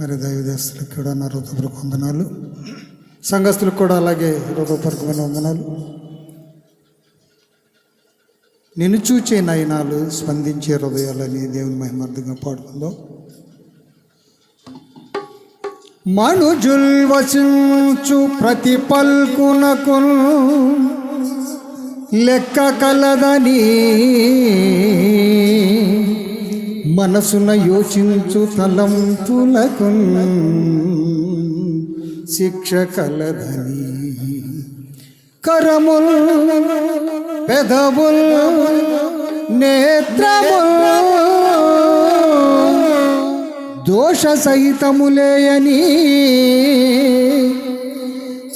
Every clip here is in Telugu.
మరి దైవదేశులకు కూడా నా హృదయపూర్వక వందనాలు. సంఘస్థులకు కూడా అలాగే హృదయపూర్వకమైన వందనాలు. నిన్ను చూచే నయనాలు స్పందించే హృదయాలని దేవుని మహిమార్థంగా పాడుతుందో మనుజుల్ వసించు ప్రతి పల్కునకు లెక్క కలదని మనసున యోచించు తలంపులకు శిక్ష కలదని కరముల్ పెదవుల్ నేత్రముల్ దోష సహితములేయని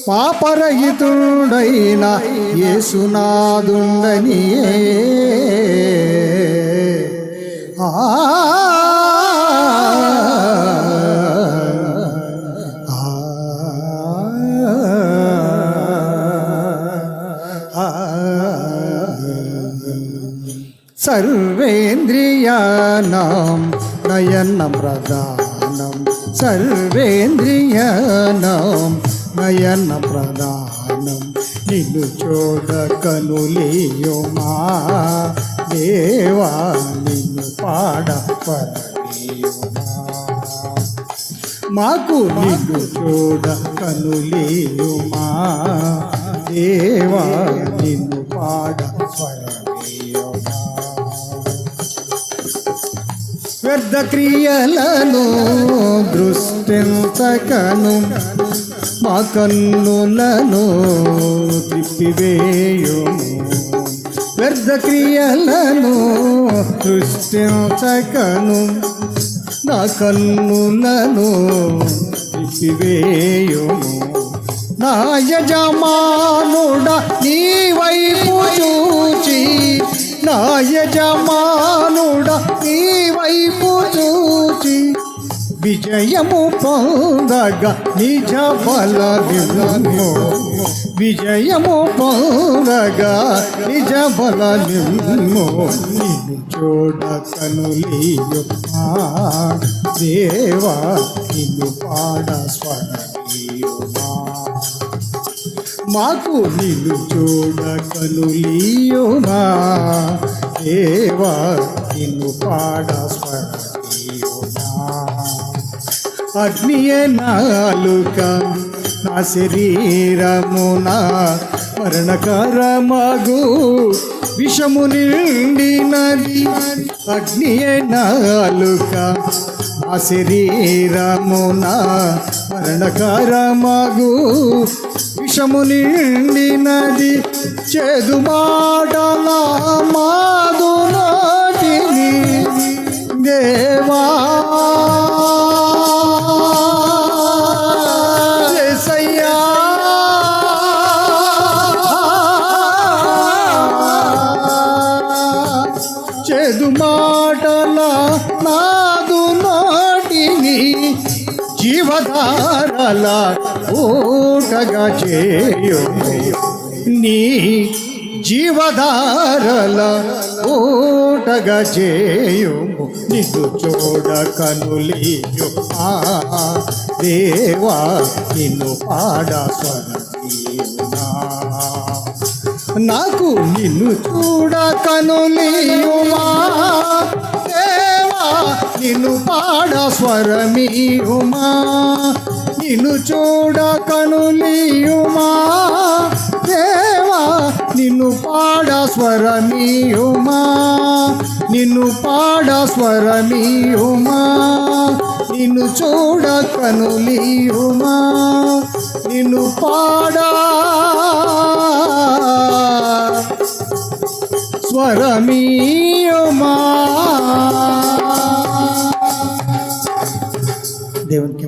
పాపరహితుడైన యేసునాదుండని ఆ సర్వేంద్రియానాం నయన ప్రధానం సర్వేంద్రియానాం నయన ప్రధానం నిన్ను చూడ కనులేయుమా దేవా నిన్ను పాడ మాకు నిన్ను చూడ కనులేయుమా. దేవా నిన్ను పాడ వ్యర్థ క్రియలను దృష్టించకను. మా కన్నులను తిప్పివేయుము వ్యర్థ క్రియలను సృష్టించకను. నా కన్నులను త్రిప్పివేయుము నా యజమానుడ నీ వైపు చూచి నా యజమానుడ నీ వైపు చూచి. విజయము పొందగా నిజ బల నిమ్ము విజయము పొందగా నిజ బల నిమ్ము నిన్ను చూడ దేవా నిన్ను పాడ స్వరమీయుమా మాకు నిన్ను చూడ దేవా నిన్ను పాడ స్వరమీయుమా అగ్నియే నాలుక నా శరీరమున మరణకరమగు. విషము నిండినది అగ్నియే నాలుక నా శరీరమున మరణకరమగు. విషము నిండినది చేదు మాటల మాదు నాటిని. దేవా చేదు మాటల నాదు నాటిని జీవధారల ఊటగా చేయు నీ జీవధారల ఊటగా చేయుము. నిన్ను చూడ కనులియు దేవా నిన్ను పాడ స్వరమీయునా నాకు నిన్ను చూడకను కనులియుమా దేవా నిన్ను పాడ స్వరమీయుమా నిన్ను చూడకను కనులియుమా దేవా నిన్ను పాడ స్వరమీయుమా నిన్ను పాడ స్వరమీయుమా నిన్ను చూడకను కనులియుమా నిన్ను పాడా స్వరమీయమా. దేవునికి